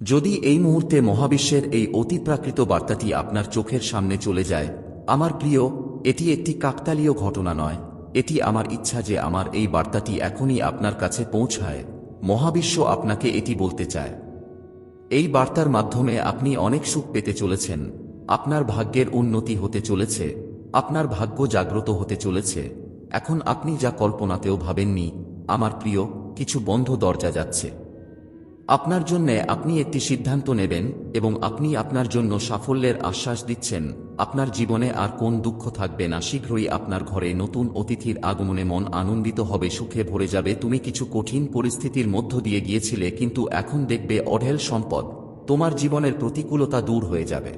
যদি এই মুহূর্তে মহাবিশ্বের এই অতিপ্রাকৃত বার্তাটি আপনার চোখের সামনে চলে যায়, আমার প্রিয়, এটি একটি কাকতালীয় ঘটনা নয়। এটি আমার ইচ্ছা যে আমার এই বার্তাটি এখনই আপনার কাছে পৌঁছায়। মহাবিশ্ব আপনাকে এটি বলতে চায়। এই বার্তার মাধ্যমে আপনি অনেক সুখ পেতে চলেছেন। আপনার ভাগ্যের উন্নতি হতে চলেছে। আপনার ভাগ্য জাগ্রত হতে চলেছে। এখন আপনি যা কল্পনাতেও ভাবেননি, আমার প্রিয়, কিছু বন্ধ দরজা যাচ্ছে। আপনার জন্যে আপনি একটি সিদ্ধান্ত নেবেন এবং আপনি আপনার জন্য সাফল্যের আশ্বাস দিচ্ছেন। আপনার জীবনে আর কোন দুঃখ থাকবে না। শীঘ্রই আপনার ঘরে নতুন অতিথির আগমনে মন আনন্দিত হবে, সুখে ভরে যাবে। তুমি কিছু কঠিন পরিস্থিতির মধ্য দিয়ে গিয়েছিলে, কিন্তু এখন দেখবে অঢেল সম্পদ। তোমার জীবনের প্রতিকূলতা দূর হয়ে যাবে।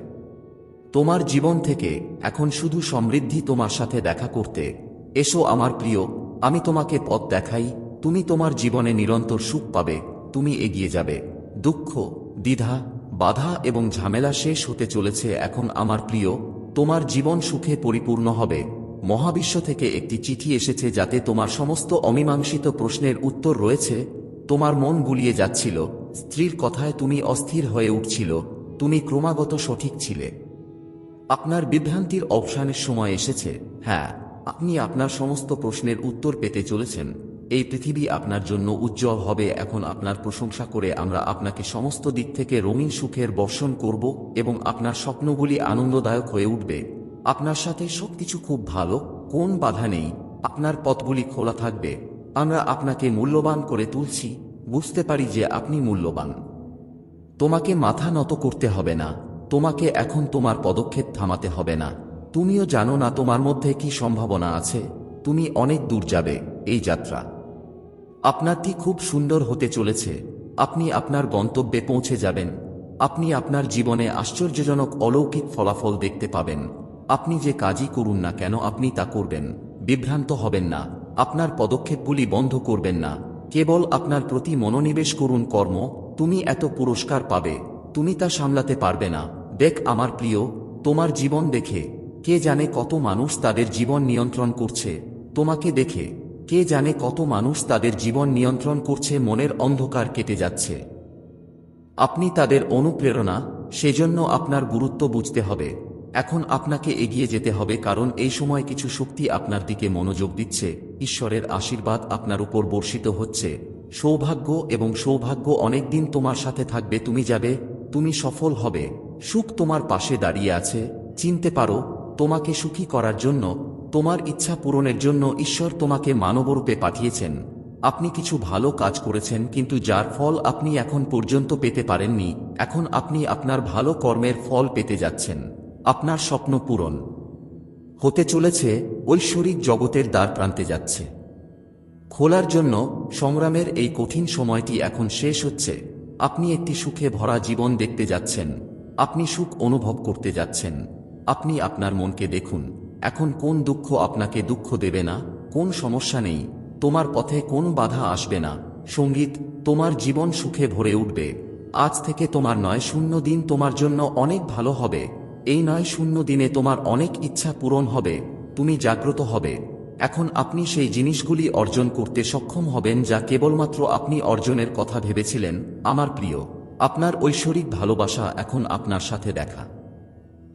তোমার জীবন থেকে এখন শুধু সমৃদ্ধি তোমার সাথে দেখা করতে। এসো আমার প্রিয়, আমি তোমাকে পথ দেখাই। তুমি তোমার জীবনে নিরন্তর সুখ পাবে। তুমি এগিয়ে যাবে। দুঃখ, দ্বিধা, বাধা এবং ঝামেলা শেষ হতে চলেছে এখন আমার প্রিয়, তোমার জীবন সুখে পরিপূর্ণ হবে। মহাবিশ্ব থেকে একটি চিঠি এসেছে যাতে তোমার সমস্ত অমীমাংসিত প্রশ্নের উত্তর রয়েছে। তোমার মন গুলিয়ে যাচ্ছিল। স্ত্রীর কথায় তুমি অস্থির হয়ে উঠছিল। তুমি ক্রমাগত সঠিক ছিলে। আপনার বিভ্রান্তির অবসানের সময় এসেছে। হ্যাঁ আপনি আপনার সমস্ত প্রশ্নের উত্তর পেতে চলেছেন। এই পৃথিবী আপনার জন্য উজ্জ্বল হবে। এখন আপনার প্রশংসা করে আমরা আপনাকে সমস্ত দিক থেকে রঙিন সুখের বর্ষণ করব এবং আপনার স্বপ্নগুলি আনন্দদায়ক হয়ে উঠবে। আপনার সাথে সবকিছু খুব ভালো, কোন বাধা নেই। আপনার পথগুলি খোলা থাকবে। আমরা আপনাকে মূল্যবান করে তুলছি। বুঝতে পারি যে আপনি মূল্যবান। তোমাকে মাথা নত করতে হবে না। তোমাকে এখন তোমার পদক্ষেপ থামাতে হবে না। তুমিও জানো না তোমার মধ্যে কি সম্ভাবনা আছে। তুমি অনেক দূর যাবে এই যাত্রা। আপনারটি খুব সুন্দর হতে চলেছে। আপনি আপনার গন্তব্যে পৌঁছে যাবেন। আপনি আপনার জীবনে আশ্চর্যজনক অলৌকিক ফলাফল দেখতে পাবেন। আপনি যে কাজই করুন না কেন, আপনি তা করবেন। বিভ্রান্ত হবেন না। আপনার পদক্ষেপগুলি বন্ধ করবেন না। কেবল আপনার প্রতি মনোনিবেশ করুন কর্ম, তুমি এত পুরস্কার পাবে। তুমি তা সামলাতে পারবে না। দেখ আমার প্রিয়, তোমার জীবন দেখে। কে জানে কত মানুষ তাদের জীবন নিয়ন্ত্রণ করছে। তোমাকে দেখে। কে জানে কত মানুষ তাদের জীবন নিয়ন্ত্রণ করছে, মনের অন্ধকার কেটে যাচ্ছে। আপনি তাদের অনুপ্রেরণা, সেজন্য আপনার গুরুত্ব বুঝতে হবে। এখন আপনাকে এগিয়ে যেতে হবে, কারণ এই সময় কিছু শক্তি আপনার দিকে মনোযোগ দিচ্ছে। ঈশ্বরের আশীর্বাদ আপনার উপর বর্ষিত হচ্ছে। সৌভাগ্য এবং সৌভাগ্য অনেক দিন তোমার সাথে থাকবে, তুমি যাবে, তুমি সফল হবে। সুখ তোমার পাশে দাঁড়িয়ে আছে। চিনতে পারো, তোমাকে সুখী করার জন্য তোমার ইচ্ছা পূরণের জন্য ঈশ্বর তোমাকে মানবরূপে পাঠিয়েছেন। আপনি কিছু ভালো কাজ করেছেন, কিন্তু যার ফল আপনি এখন পর্যন্ত পেতে পারেননি, এখন আপনি আপনার ভালো কর্মের ফল পেতে যাচ্ছেন। আপনার স্বপ্ন পূরণ। হতে চলেছে, ঐশ্বরিক জগতের দ্বার প্রান্তে যাচ্ছে। খোলার জন্য সংগ্রামের এই কঠিন সময়টি এখন শেষ হচ্ছে। আপনি একটি সুখে ভরা জীবন দেখতে যাচ্ছেন। আপনি সুখ অনুভব করতে যাচ্ছেন। আপনি আপনার মনকে দেখুন। এখন কোন দুঃখ আপনাকে দুঃখ দেবে না? কোন সমস্যা নেই। তোমার পথে কোন বাধা আসবে না। সংগীত, তোমার জীবন সুখে ভরে উঠবে। আজ থেকে তোমার নয় শূন্য দিন তোমার জন্য অনেক ভালো হবে। এই নয় শূন্য দিনে তোমার অনেক ইচ্ছা পূরণ হবে। তুমি জাগ্রত হবে। এখন আপনি সেই জিনিসগুলি অর্জন করতে সক্ষম হবেন যা কেবলমাত্র আপনি অর্জনের কথা ভেবেছিলেন। আমার প্রিয়, আপনার ঐশ্বরিক ভালোবাসা এখন আপনার সাথে দেখা।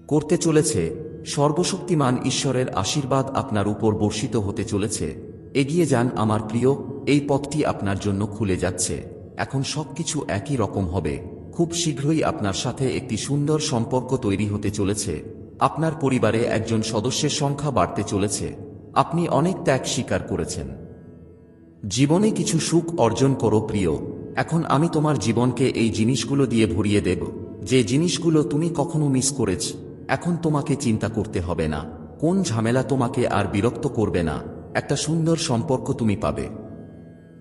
করতে চলেছে সর্বশক্তিমান ঈশ্বরের আশীর্বাদ আপনার উপর বর্ষিত হতে চলেছে। এগিয়ে যান আমার প্রিয়, এই পথটি আপনার জন্য খুলে যাচ্ছে। এখন সবকিছু একই রকম হবে। খুব শীঘ্রই আপনার সাথে একটি সুন্দর সম্পর্ক তৈরি হতে চলেছে। আপনার পরিবারে একজন সদস্যের সংখ্যা বাড়তে চলেছে। আপনি অনেক ত্যাগ স্বীকার করেছেন। জীবনে কিছু সুখ অর্জন করো প্রিয়। এখন আমি তোমার জীবনকে এই জিনিসগুলো দিয়ে ভরিয়ে দেব। যে জিনিসগুলো তুমি কখনো মিস করেছ এখন তোমাকে চিন্তা করতে হবে না। কোন ঝামেলা তোমাকে আর বিরক্ত করবে না। একটা সুন্দর সম্পর্ক তুমি পাবে।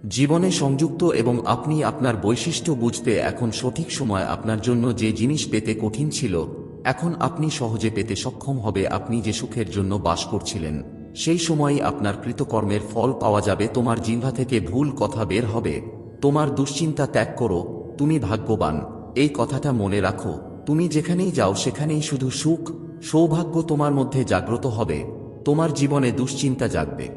জীবনে সংযুক্ত এবং আপনি আপনার বৈশিষ্ট্য বুঝতে এখন সঠিক সময় আপনার জন্য যে জিনিস পেতে কঠিন ছিল, এখন আপনি সহজে পেতে সক্ষম হবে আপনি যে সুখের জন্য বাস করছিলেন। সেই সময়ই আপনার কৃতকর্মের ফল পাওয়া যাবে, তোমার জিহ্বা থেকে ভুল কথা বের হবে, তোমার দুশ্চিন্তা ত্যাগ করো, তুমি ভাগ্যবান। এই কথাটা মনে রাখো। তুমি যেখানেই যাও, সেখানেই শুধু সুখ, সৌভাগ্য তোমার মধ্যে জাগ্রত হবে, তোমার জীবনে দুশ্চিন্তা জাগবে।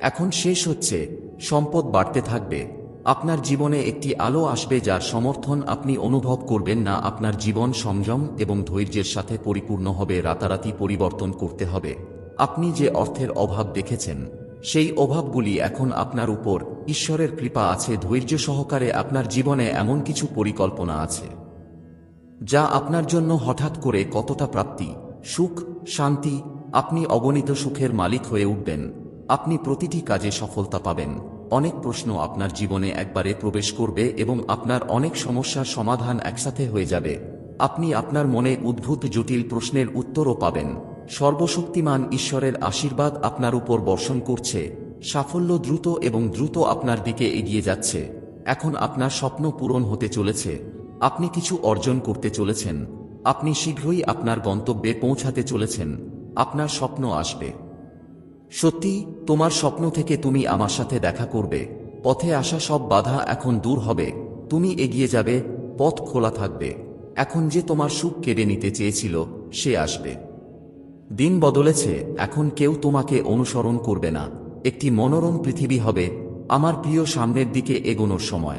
এখন শেষ হচ্ছে, সম্পদ বাড়তে থাকবে, আপনার জীবনে একটি আলো আসবে যার সমর্থন আপনি অনুভব করবেন না, আপনার জীবন সংযম এবং ধৈর্যের সাথে পরিপূর্ণ হবে, রাতারাতি পরিবর্তন করতে হবে। আপনি যে অর্থের অভাব দেখেছেন, সেই অভাবগুলি এখন আপনার উপর, ঈশ্বরের কৃপা আছে, ধৈর্য সহকারে আপনার জীবনে এমন কিছু পরিকল্পনা আছে। যা আপনার জন্য হঠাৎ করে কতটা প্রাপ্তি, সুখ, শান্তি, আপনি অগণিত সুখের মালিক হয়ে উঠবেন। আপনি প্রতিটি কাজে সফলতা পাবেন। অনেক প্রশ্ন আপনার জীবনে একবারে প্রবেশ করবে এবং আপনার অনেক সমস্যার সমাধান একসাথে হয়ে যাবে। আপনি আপনার মনে উদ্ভূত জটিল প্রশ্নের উত্তরও পাবেন। সর্বশক্তিমান ঈশ্বরের আশীর্বাদ আপনার উপর বর্ষণ করছে। সাফল্য দ্রুত এবং দ্রুত আপনার দিকে এগিয়ে যাচ্ছে। এখন আপনার স্বপ্ন পূরণ হতে চলেছে। আপনি কিছু অর্জন করতে চলেছেন। আপনি শীঘ্রই আপনার গন্তব্যে পৌঁছাতে চলেছেন। আপনার স্বপ্ন আসবে। সত্যি, তোমার স্বপ্ন থেকে তুমি আমার সাথে দেখা করবে। পথে আসা সব বাধা এখন দূর হবে। তুমি এগিয়ে যাবে, পথ খোলা থাকবে। এখন যে তোমার সুখ কেড়ে নিতে চেয়েছিল, সে আসবে। দিন বদলেছে, এখন কেউ তোমাকে অনুসরণ করবে না। একটি মনোরম পৃথিবী হবে। আমার প্রিয় সামনের দিকে এগোনোর সময়।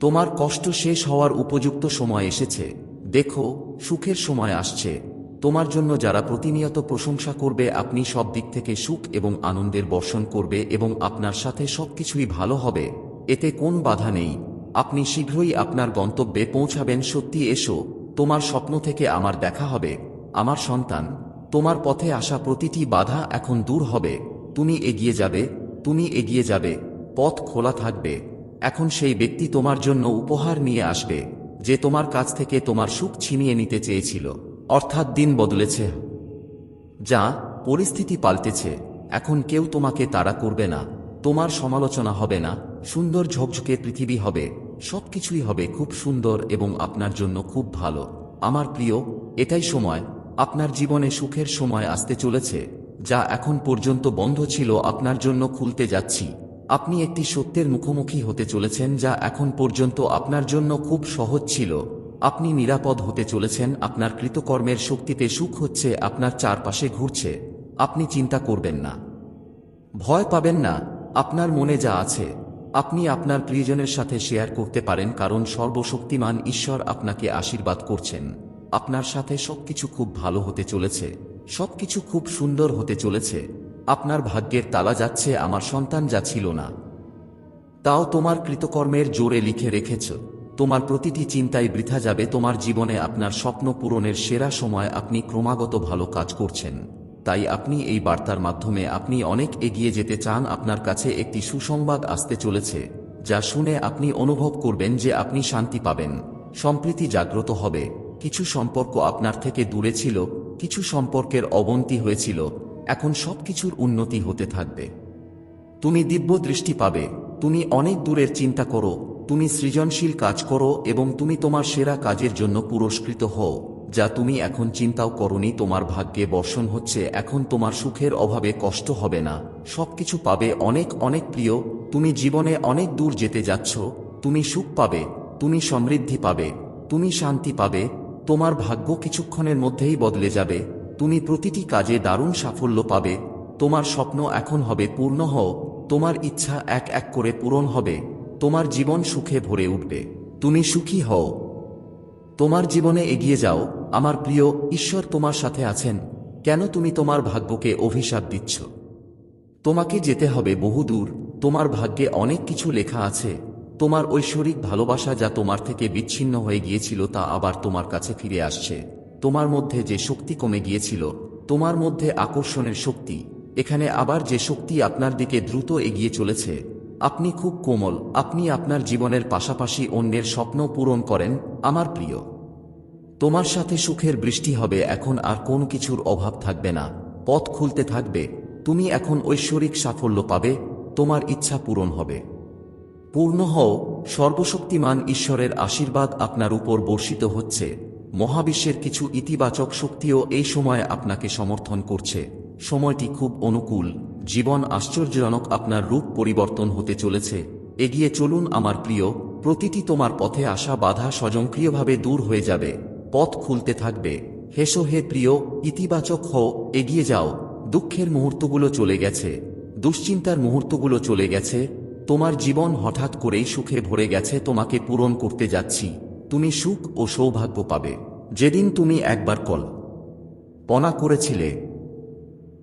তোমার কষ্ট শেষ হওয়ার উপযুক্ত সময় এসেছে। দেখো, সুখের সময় আসছে। তোমার জন্য যারা প্রতিনিয়ত প্রশংসা করবে, আপনি সব দিক থেকে সুখ এবং আনন্দের বর্ষণ করবে এবং আপনার সাথে সবকিছুই ভালো হবে। এতে কোন বাধা নেই। আপনি শীঘ্রই আপনার গন্তব্যে পৌঁছাবেন। সত্যি এসো, তোমার স্বপ্ন থেকে আমার দেখা হবে। আমার সন্তান, তোমার পথে আসা প্রতিটি বাধা এখন দূর হবে। তুমি এগিয়ে যাবে, তুমি এগিয়ে যাবে, পথ খোলা থাকবে। এখন সেই ব্যক্তি তোমার জন্য উপহার নিয়ে আসবে, যে তোমার কাছ থেকে তোমার সুখ ছিনিয়ে নিতে চেয়েছিল। অর্থাৎ দিন বদলেছে। যা পরিস্থিতি পাল্টেছে। এখন কেউ তোমাকে তাড়া করবে না। তোমার সমালোচনা হবে না। সুন্দর ঝকঝকে পৃথিবী হবে। সবকিছুই হবে খুব সুন্দর এবং আপনার জন্য খুব ভালো। আমার প্রিয়, এটাই সময়। আপনার জীবনে সুখের সময় আসতে চলেছে। যা এখন পর্যন্ত বন্ধ ছিল। আপনার জন্য খুলতে যাচ্ছি। আপনি একটি সত্যের মুখোমুখি হতে চলেছেন যা এখন পর্যন্ত আপনার জন্য খুব সহজ ছিল। আপনি নিরাপদ হতে চলেছেন, আপনার কৃতকর্মের শক্তিতে সুখ হচ্ছে, আপনার চারপাশে ঘুরছে। আপনি চিন্তা করবেন না। ভয় পাবেন না। আপনার মনে যা আছে, আপনি আপনার প্রিয়জনের সাথে শেয়ার করতে পারেন, কারণ সর্বশক্তিমান ঈশ্বর আপনাকে আশীর্বাদ করছেন। আপনার সাথে সবকিছু খুব ভালো হতে চলেছে, সবকিছু খুব সুন্দর হতে চলেছে। আপনার ভাগ্যের তালা যাচ্ছে, আমার সন্তান যা ছিল না। তাও তোমার কৃতকর্মের জোরে লিখে রেখেছ। তোমার প্রতিটি চিন্তায় বৃথা যাবে, তোমার জীবনে আপনার স্বপ্ন পূরণের সেরা সময় আপনি ক্রমাগত ভালো কাজ করছেন। তাই আপনি এই বার্তার মাধ্যমে আপনি অনেক এগিয়ে যেতে চান, আপনার কাছে একটি সুসংবাদ আসতে চলেছে, যা শুনে আপনি অনুভব করবেন যে আপনি শান্তি পাবেন। সম্প্রীতি জাগ্রত হবে, কিছু সম্পর্ক আপনার থেকে দূরে ছিল, কিছু সম্পর্কের অবনতি হয়েছিল এখন সবকিছুর উন্নতি হতে থাকবে। তুমি দিব্য দৃষ্টি পাবে, তুমি অনেক দূরের চিন্তা করো, তুমি সৃজনশীল কাজ করো এবং তুমি তোমার সেরা কাজের জন্য পুরস্কৃত হও, যা তুমি এখন চিন্তাও করনি তোমার ভাগ্যে বর্ষণ হচ্ছে, এখন তোমার সুখের অভাবে কষ্ট হবে না। সবকিছু পাবে অনেক অনেক প্রিয়, তুমি জীবনে অনেক দূর যেতে যাচ্ছ, তুমি সুখ পাবে, তুমি সমৃদ্ধি পাবে, তুমি শান্তি পাবে, তোমার ভাগ্য কিছুক্ষণের মধ্যেই বদলে যাবে। তুমি প্রতিটি কাজে দারুণ সাফল্য পাবে, তোমার স্বপ্ন এখন হবে পূর্ণ হও, তোমার ইচ্ছা এক এক করে পূরণ হবে, তোমার জীবন সুখে ভরে উঠবে, তুমি সুখী হও। তোমার জীবনে এগিয়ে যাও, আমার প্রিয়, ঈশ্বর তোমার সাথে আছেন, কেন তুমি তোমার ভাগ্যকে অভিশাপ দিচ্ছ? তোমাকে যেতে হবে বহুদূর তোমার ভাগ্যে অনেক কিছু লেখা আছে, তোমার ঐশ্বরিক ভালোবাসা যা তোমার থেকে বিচ্ছিন্ন হয়ে গিয়েছিল তা আবার তোমার কাছে ফিরে আসছে। তোমার মধ্যে যে শক্তি কমে গিয়েছিল, তোমার মধ্যে আকর্ষণের শক্তি। এখানে আবার যে শক্তি আপনার দিকে দ্রুত এগিয়ে চলেছে। আপনি খুব কোমল, আপনি আপনার জীবনের পাশাপাশি অন্যের স্বপ্ন পূরণ করেন, আমার প্রিয়। তোমার সাথে সুখের বৃষ্টি হবে, এখন আর কোনো কিছুর অভাব থাকবে না। পথ খুলতে থাকবে, তুমি এখন ঐশ্বরিক সাফল্য পাবে, তোমার ইচ্ছা পূরণ হবে। পূর্ণ হও, সর্বশক্তিমান ঈশ্বরের আশীর্বাদ আপনার উপর বর্ষিত হচ্ছে। মহাবিশ্বের কিছু ইতিবাচক শক্তিও এই সময় আপনাকে সমর্থন করছে। সময়টি খুব অনুকূল। জীবন আশ্চর্যজনক আপনার রূপ পরিবর্তন হতে চলেছে। এগিয়ে চলুন আমার প্রিয়, প্রতিটি তোমার পথে আসা বাধা স্বয়ংক্রিয়ভাবে দূর হয়ে যাবে। পথ খুলতে থাকবে। হেসো হে প্রিয়, ইতিবাচক হও, এগিয়ে যাও। দুঃখের মুহূর্তগুলো চলে গেছে। দুশ্চিন্তার মুহূর্তগুলো চলে গেছে। তোমার জীবন হঠাৎ করেই সুখে ভরে গেছে, তোমাকে পূরণ করতে যাচ্ছি। তুমি সুখ ও সৌভাগ্য পাবে। যেদিন তুমি একবার কল। পনা করেছিলে,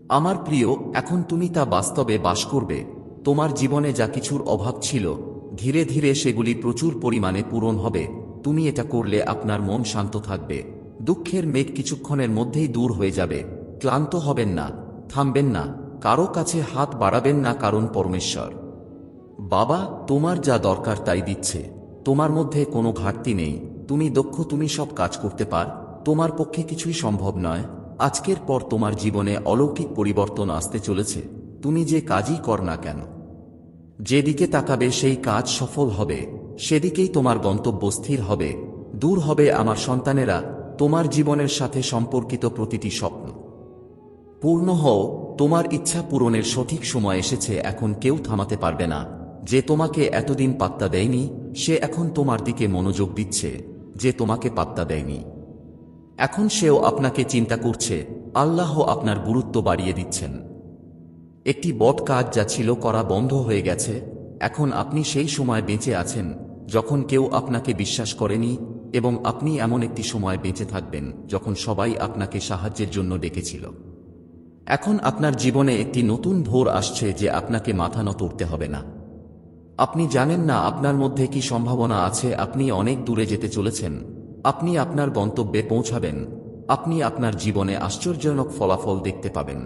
আমার প্রিয়, এখন তুমি তা বাস্তবে বাস করবে। তোমার জীবনে যা কিছুর অভাব ছিল, ধীরে ধীরে সেগুলি প্রচুর পরিমাণে পূরণ হবে। তুমি এটা করলে আপনার মন শান্ত থাকবে। দুঃখের মেঘ কিছুক্ষণের মধ্যেই দূর হয়ে যাবে। ক্লান্ত হবেন না, থামবেন না, কারও কাছে হাত বাড়াবেন না কারণ পরমেশ্বর। বাবা, তোমার যা দরকার তাই দিচ্ছে। তোমার মধ্যে কোনো ঘাটতি নেই, তুমি দক্ষ, তুমি সব কাজ করতে পার, তোমার পক্ষে কিছুই সম্ভব নয়। আজকের পর তোমার জীবনে অলৌকিক পরিবর্তন আসতে চলেছে, তুমি যে কাজই কর না কেন। যেদিকে তাকাবে সেই কাজ সফল হবে, সেদিকেই তোমার গন্তব্য স্থির হবে, দূর হবে আমার সন্তানেরা, তোমার জীবনের সাথে সম্পর্কিত প্রতিটি স্বপ্ন। পূর্ণ হও, তোমার ইচ্ছা পূরণের সঠিক সময় এসেছে, এখন কেউ থামাতে পারবে না। যে তোমাকে এতদিন পাত্তা দেয়নি, সে এখন তোমার দিকে মনোযোগ দিচ্ছে, যে তোমাকে পাত্তা দেয়নি। এখন সেও আপনাকে চিন্তা করছে, আল্লাহ আপনার গুরুত্ব বাড়িয়ে দিচ্ছেন। একটি বট কাজ যা ছিল করা বন্ধ হয়ে গেছে, এখন আপনি সেই সময় বেঁচে আছেন, যখন কেউ আপনাকে বিশ্বাস করেনি, এবং আপনি এমন একটি সময় বেঁচে থাকবেন, যখন সবাই আপনাকে সাহায্যের জন্য ডেকেছিল। এখন আপনার জীবনে একটি নতুন ভোর আসছে যে আপনাকে মাথা নত উঠতে হবে না। আপনি জানেন না আপনার মধ্যে কি সম্ভাবনা আছে, আপনি অনেক দূরে যেতে চলেছেন। আপনি আপনার গন্তব্যে পৌঁছাবেন। আপনি আপনার জীবনে আশ্চর্যজনক ফলাফল দেখতে পাবেন।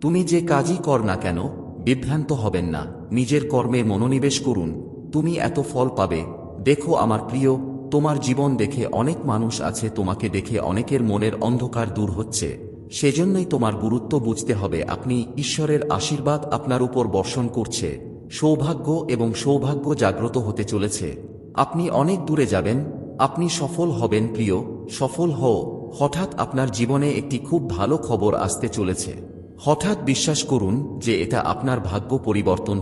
তুমি যে কাজই কর না কেন, বিভ্রান্ত হবেন না। নিজের কর্মে মনোনিবেশ করুন। তুমি এত ফল পাবে। দেখো আমার প্রিয়, তোমার জীবন দেখে অনেক মানুষ আছে, তোমাকে দেখে অনেকের মনের অন্ধকার দূর হচ্ছে। সেজন্যই তোমার গুরুত্ব বুঝতে হবে, আপনি ঈশ্বরের আশীর্বাদ আপনার উপর বর্ষণ করছে। সৌভাগ্য এবং সৌভাগ্য জাগ্রত হতে চলেছে। আপনি অনেক দূরে যাবেন, আপনি সফল হবেন, প্রিয়, সফল হও। হঠাৎ আপনার জীবনে একটি খুব ভালো খবর আসতে চলেছে। হঠাৎ বিশ্বাস করুন যে এটা আপনার ভাগ্য পরিবর্তন